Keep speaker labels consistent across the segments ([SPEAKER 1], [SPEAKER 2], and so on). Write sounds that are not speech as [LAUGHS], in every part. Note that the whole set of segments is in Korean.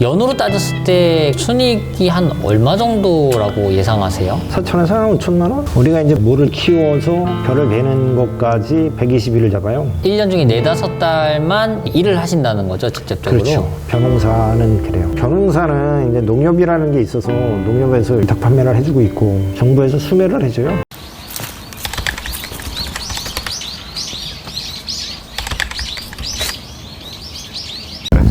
[SPEAKER 1] 연으로 따졌을 때 순이익이 한 얼마 정도라고 예상하세요?
[SPEAKER 2] 4천에서 5천만 원? 우리가 이제 모를 키워서 별을 베는 것까지 120일을 잡아요.
[SPEAKER 1] 1년 중에 네다섯 달만 일을 하신다는 거죠, 직접적으로?
[SPEAKER 2] 그렇죠. 벼농사는 그래요. 벼농사는 이제 농협이라는 게 있어서 농협에서 위탁 판매를 해주고 있고 정부에서 수매를 해줘요.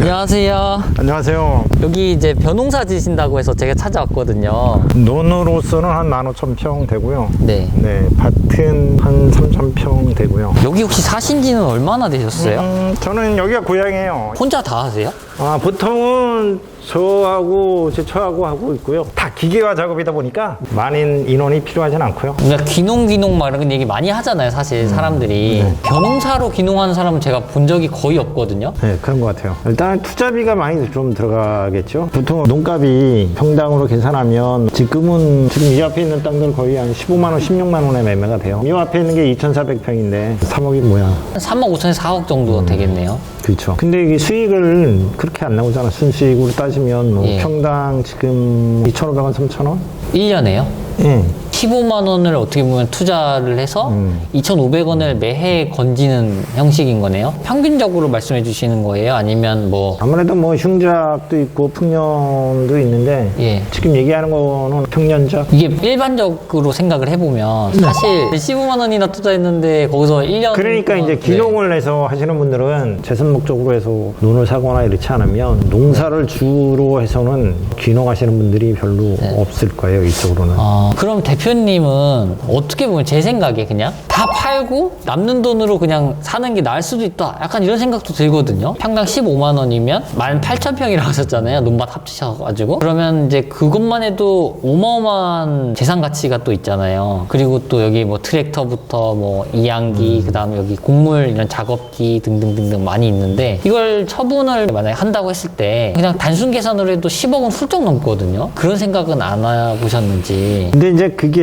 [SPEAKER 1] 안녕하세요.
[SPEAKER 2] 안녕하세요.
[SPEAKER 1] 여기 이제 벼농사 지신다고 해서 제가 찾아왔거든요.
[SPEAKER 2] 논으로서는 한 15,000평 되고요.
[SPEAKER 1] 네.
[SPEAKER 2] 네, 밭은 한 3,000평 되고요.
[SPEAKER 1] 여기 혹시 사신 지는 얼마나 되셨어요?
[SPEAKER 2] 음, 저는 여기가 고향이에요.
[SPEAKER 1] 혼자 다 하세요?
[SPEAKER 2] 아, 보통은 저하고 제 처하고 하고 있고요. 다 기계화 작업이다 보니까 많은 인원이 필요하진 않고요.
[SPEAKER 1] 그러니까 귀농 귀농 막 이런 얘기 많이 하잖아요, 사실 사람들이. 벼농사로 귀농하는 사람은 제가 본 적이 거의 없거든요.
[SPEAKER 2] 네, 그런 것 같아요. 일단 투자비가 많이 좀 들어가겠죠. 보통 농값이 평당으로 계산하면 지금은 지금 이 앞에 있는 땅들 거의 한 15만 원, 16만 원에 매매가 돼요. 이 앞에 있는 게 2,400평인데 3억이 뭐야?
[SPEAKER 1] 한 3억 5천에서 4억 정도 되겠네요.
[SPEAKER 2] 그렇죠. 근데 이게 수익을 그렇게 안 나오잖아. 순수익으로 따지면 뭐
[SPEAKER 1] 예.
[SPEAKER 2] 평당 지금 2,500원, 3,000원?
[SPEAKER 1] 1년에요?
[SPEAKER 2] 예.
[SPEAKER 1] 15만 원을 어떻게 보면 투자를 해서
[SPEAKER 2] 음.
[SPEAKER 1] 2,500원을 매해 건지는 형식인 거네요. 평균적으로 말씀해 주시는 거예요? 아니면 뭐
[SPEAKER 2] 아무래도 뭐 흉작도 있고 풍년도 있는데
[SPEAKER 1] 예.
[SPEAKER 2] 지금 얘기하는 거는 평년작.
[SPEAKER 1] 이게 일반적으로 생각을 해보면 사실 15만 원이나 투자했는데 거기서 1년
[SPEAKER 2] 그러니까 이제
[SPEAKER 1] 네.
[SPEAKER 2] 기농을 해서 하시는 분들은 재산 목적으로 해서 논을 사거나 이렇지 않으면 농사를 주로 해서는 귀농하시는 분들이 별로 없을 거예요 이쪽으로는.
[SPEAKER 1] 아, 그럼 대표 님은 어떻게 보면 제 생각에 그냥 다 팔고 남는 돈으로 그냥 사는 게 나을 수도 있다. 약간 이런 생각도 들거든요. 평당 15만 원이면 18,000평이라고 하셨잖아요. 논밭 합치셔가지고. 그러면 이제 그것만 해도 어마어마한 재산 가치가 또 있잖아요. 그리고 또 여기 뭐 트랙터부터 뭐 이양기, 그 다음에 여기 곡물 이런 작업기 등등등등 많이 있는데 이걸 처분을 만약에 한다고 했을 때 그냥 단순 계산으로 해도 10억은 훌쩍 넘거든요. 그런 생각은 안 해보셨는지.
[SPEAKER 2] 근데 이제 그게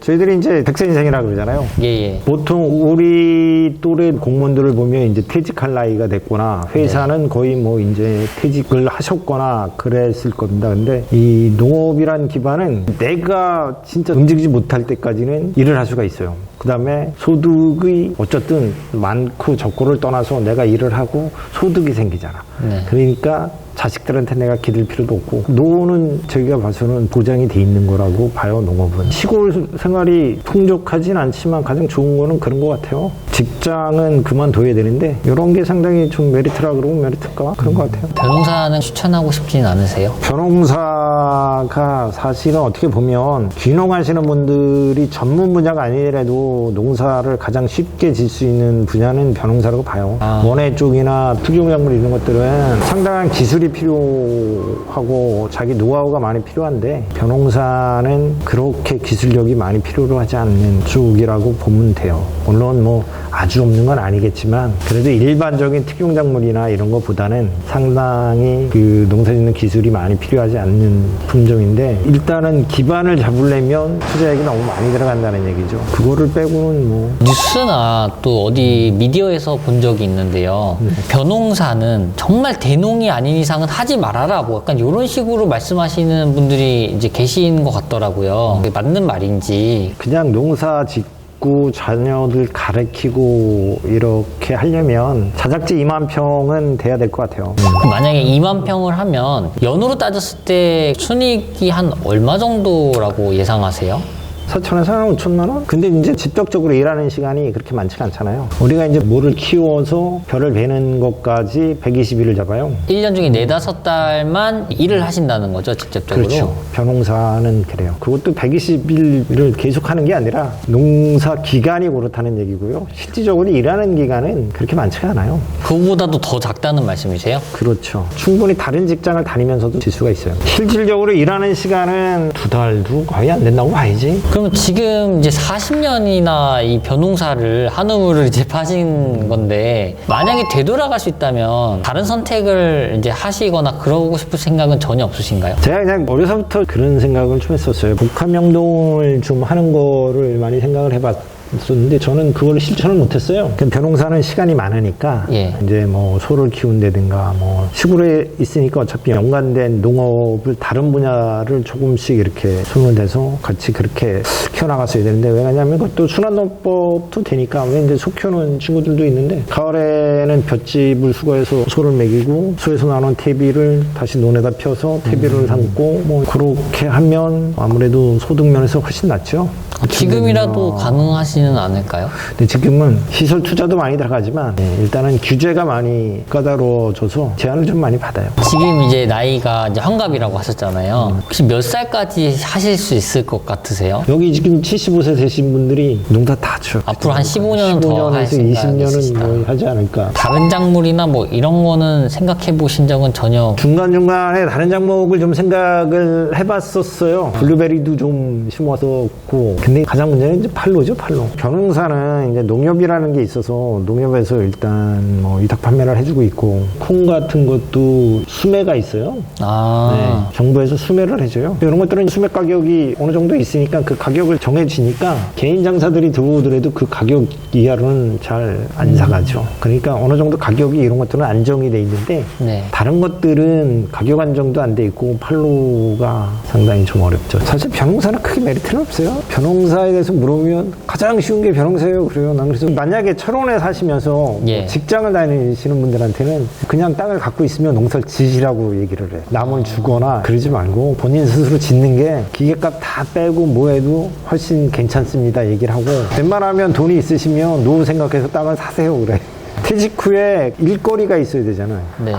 [SPEAKER 2] 저희들이 이제 백세 인생이라 그러잖아요.
[SPEAKER 1] 예, 예.
[SPEAKER 2] 보통 우리 또래 공무원들을 보면 이제 퇴직할 나이가 됐거나 회사는 거의 뭐 이제 퇴직을 하셨거나 그랬을 겁니다. 근데 이 농업이란 기반은 내가 진짜 움직이지 못할 때까지는 일을 할 수가 있어요. 그 다음에 소득이 어쨌든 많고 적고를 떠나서 내가 일을 하고 소득이 생기잖아.
[SPEAKER 1] 네.
[SPEAKER 2] 그러니까 자식들한테 내가 기댈 필요도 없고 노후는 저희가 봐서는 보장이 돼 있는 거라고 봐요 농업은. 시골 생활이 풍족하진 않지만 가장 좋은 거는 그런 것 같아요 직장은 그만둬야 되는데 이런 게 상당히 좀 메리트라 그러면 메리트가 그런 것 같아요
[SPEAKER 1] 변호사는 추천하고 싶진 않으세요?
[SPEAKER 2] 변호사가 사실은 어떻게 보면 귀농하시는 분들이 전문 분야가 아니더라도 농사를 가장 쉽게 질 수 있는 분야는 변호사라고 봐요.
[SPEAKER 1] 아.
[SPEAKER 2] 원예 쪽이나 특용작물 이런 것들은 상당한 기술이 필요하고 자기 노하우가 많이 필요한데 변호사는 그렇게 기술력이 많이 필요로 하지 않는 쪽이라고 보면 돼요. 물론 뭐 아주 없는 건 아니겠지만 그래도 일반적인 특용작물이나 이런 것보다는 상당히 그 농사 짓는 기술이 많이 필요하지 않는 품종인데 일단은 기반을 잡으려면 투자액이 너무 많이 들어간다는 얘기죠. 그거를 빼고는 뭐
[SPEAKER 1] 뉴스나 또 어디 미디어에서 본 적이 있는데요. 변홍사는 정말 대농이 아닌 이상은 하지 말아라. 뭐 약간 이런 식으로 말씀하시는 분들이 이제 계신 것 같더라고요. 맞는 말인지.
[SPEAKER 2] 그냥 농사 짓 고 자녀들 가르치고 이렇게 하려면 자작지 2만 평은 돼야 될 것 같아요.
[SPEAKER 1] 그럼 만약에 2만 평을 하면 연으로 따졌을 때 순이익이 한 얼마 정도라고 예상하세요?
[SPEAKER 2] 4천에서 한 5천만 원? 근데 이제 직접적으로 일하는 시간이 그렇게 많지가 않잖아요. 우리가 이제 모를 키워서 별을 베는 것까지 120일을 잡아요.
[SPEAKER 1] 1년 중에 네다섯 달만 일을 하신다는 거죠, 직접적으로.
[SPEAKER 2] 그렇죠. 벼농사는 그래요. 그것도 120일을 계속 하는 게 아니라 농사 기간이 그렇다는 얘기고요. 실질적으로 일하는 기간은 그렇게 많지가 않아요.
[SPEAKER 1] 그거보다도 더 작다는 말씀이세요?
[SPEAKER 2] 그렇죠. 충분히 다른 직장을 다니면서도 질 수가 있어요. 실질적으로 일하는 시간은 두 달도 거의 안 된다고 봐야지.
[SPEAKER 1] 그 러면 지금 이제 40년이나 이 변홍사를 한우물을 이제 파신 건데 만약에 되돌아갈 수 있다면 다른 선택을 이제 하시거나 그러고 싶을 생각은 전혀 없으신가요?
[SPEAKER 2] 제가 그냥 어려서부터 그런 생각을 좀 했었어요. 복합 영동을 좀 하는 거를 많이 생각을 해봤. 있었는데 저는 그걸 실천을 못했어요. 그 벼농사는 시간이 많으니까
[SPEAKER 1] 예.
[SPEAKER 2] 이제 뭐 소를 키운다든가 뭐 시골에 있으니까 어차피 연관된 농업을 다른 분야를 조금씩 이렇게 손을 대서 같이 그렇게 키워나갔어야 되는데 왜냐하면 그것도 순환농법도 되니까 왜 이제 소 키우는 친구들도 있는데 가을에는 볏짚을 수거해서 소를 먹이고 소에서 나온 퇴비를 다시 논에다 펴서 퇴비를 담고 뭐 그렇게 하면 아무래도 소득 면에서 훨씬 낫죠.
[SPEAKER 1] 지금이라도 가능하지는 않을까요?
[SPEAKER 2] 근데 지금은 시설 투자도 많이 들어가지만 네, 일단은 규제가 많이 까다로워져서 제한을 좀 많이 받아요.
[SPEAKER 1] 지금 이제 나이가 이제 환갑이라고 하셨잖아요. 혹시 몇 살까지 하실 수 있을 것 같으세요?
[SPEAKER 2] 여기 지금 75세 되신 분들이 농사 다 쳐.
[SPEAKER 1] 앞으로 한 15년은 더할
[SPEAKER 2] 15년에서
[SPEAKER 1] 생각이
[SPEAKER 2] 20년은
[SPEAKER 1] 있으시다.
[SPEAKER 2] 뭐 하지 않을까.
[SPEAKER 1] 다른 작물이나 뭐 이런 거는 생각해 보신 적은 전혀
[SPEAKER 2] 중간중간에 다른 작목을 좀 생각을 해봤었어요. 블루베리도 좀 심었었고. 근데 가장 문제는 이제 팔로죠, 팔로. 벼농사는 이제 농협이라는 게 있어서 농협에서 일단 뭐 위탁 판매를 해주고 있고, 콩 같은 것도 수매가 있어요.
[SPEAKER 1] 아
[SPEAKER 2] 네, 정부에서 수매를 해줘요. 이런 것들은 수매 가격이 어느 정도 있으니까 그 가격을 정해지니까 개인 장사들이 들어오더라도 그 가격 이하로는 잘 안 사가죠. 그러니까 어느 정도 가격이 이런 것들은 안정이 돼 있는데
[SPEAKER 1] 네.
[SPEAKER 2] 다른 것들은 가격 안정도 안 돼 있고 팔로가 상당히 좀 어렵죠. 사실 벼농사는 크게 메리트는 없어요. 벼농사에 대해서 물어보면 가장 쉬운 게 벼농사예요. 그래요. 난 그래서 만약에 철원에 사시면서
[SPEAKER 1] 예.
[SPEAKER 2] 직장을 다니시는 분들한테는 그냥 땅을 갖고 있으면 농사를 지시라고 얘기를 해. 남을 주거나 그러지 말고 본인 스스로 짓는 게 기계값 다 빼고 뭐 해도 훨씬 괜찮습니다. 얘기를 하고 웬만하면 돈이 있으시면 노후 생각해서 땅을 사세요. 그래. [LAUGHS] 퇴직 후에 일거리가 있어야 되잖아요.
[SPEAKER 1] 네.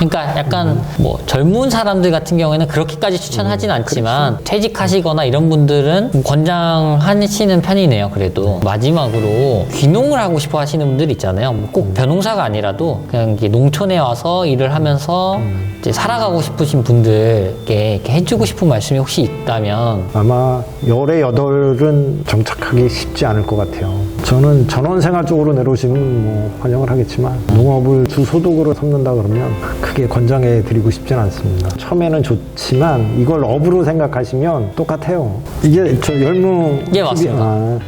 [SPEAKER 1] 그러니까 약간 뭐 젊은 사람들 같은 경우에는 그렇게까지 추천하진 않지만 퇴직하시거나 이런 분들은 권장하시는 편이네요. 그래도 마지막으로 귀농을 하고 싶어 하시는 분들 있잖아요. 뭐꼭 벼농사가 아니라도 그냥 이렇게 농촌에 와서 일을 하면서 이제 살아가고 싶으신 분들께 이렇게 해주고 싶은 말씀이 혹시 있다면
[SPEAKER 2] 아마 열의 여덟은 정착하기 쉽지 않을 것 같아요. 저는 전원생활 쪽으로 내려오시면 뭐 환영을 하겠지만 농업을 주 소득으로 삼는다 그러면 크게 권장해 드리고 싶지는 않습니다. 처음에는 좋지만 이걸 업으로 생각하시면 똑같아요. 이게 저 열무
[SPEAKER 1] 예, 맞습니다.
[SPEAKER 2] 아,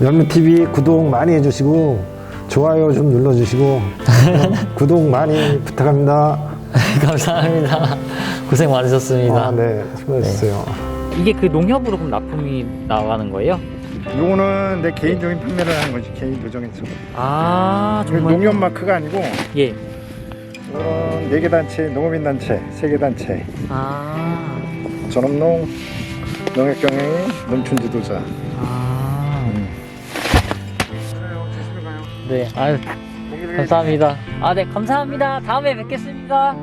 [SPEAKER 2] 열무 TV 구독 많이 해주시고 좋아요 좀 눌러주시고 [LAUGHS] 구독 많이 부탁합니다. [LAUGHS]
[SPEAKER 1] 감사합니다. 고생 많으셨습니다.
[SPEAKER 2] 아, 네, 수고하셨어요.
[SPEAKER 1] 이게 그 농협으로 그럼 납품이 나가는 거예요?
[SPEAKER 2] 요거는 내 개인적인 판매를 하는 거지 개인 도정에서
[SPEAKER 1] 아
[SPEAKER 2] 농협 마크가 아니고
[SPEAKER 1] 예.
[SPEAKER 2] 이런 네개 단체 농업인 단체 세 개 단체
[SPEAKER 1] 아.
[SPEAKER 2] 전업농 농협경영이 농촌 지도자
[SPEAKER 1] 아. 네, 아유, 감사합니다. 아, 네, 감사합니다. 다음에 뵙겠습니다.